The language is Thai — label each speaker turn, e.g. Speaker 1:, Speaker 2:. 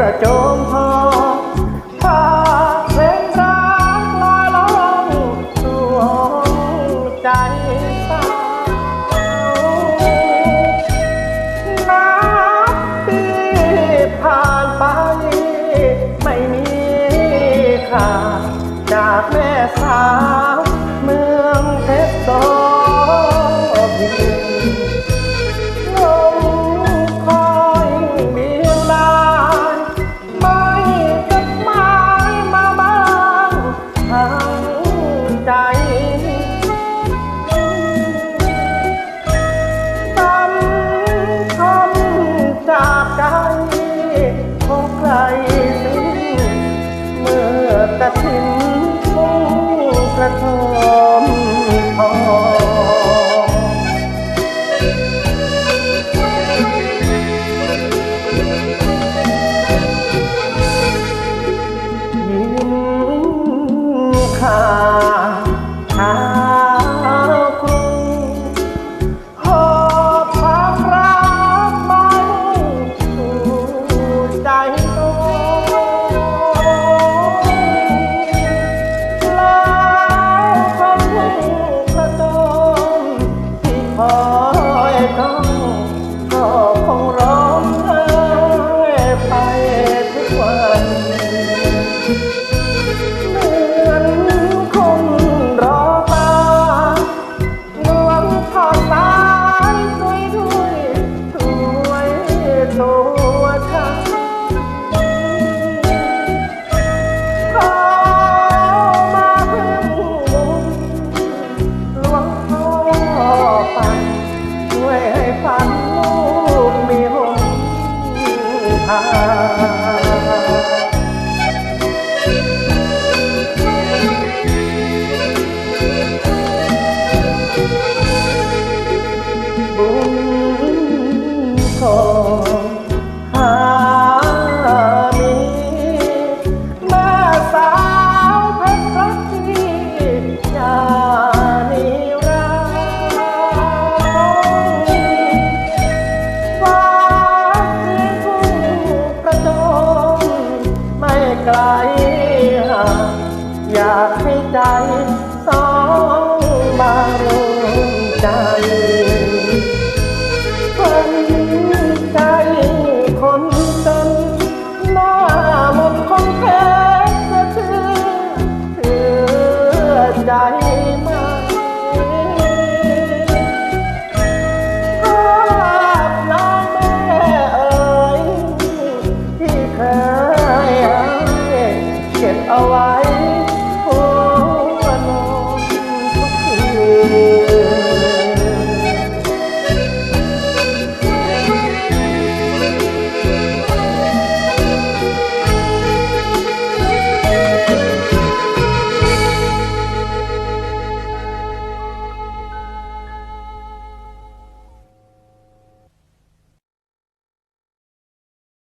Speaker 1: ระโจมพอพาเพลงรักลอยล่องสู่ห้องใจเศร้านับปีผ่านไป ไม่มีค่าจากแม่สาว กระทมทองยิ้มขาาบุญขอหามีแม่สาวเพชรรักที่ยา ลอยากให้ใจสองมารวมใจ alive.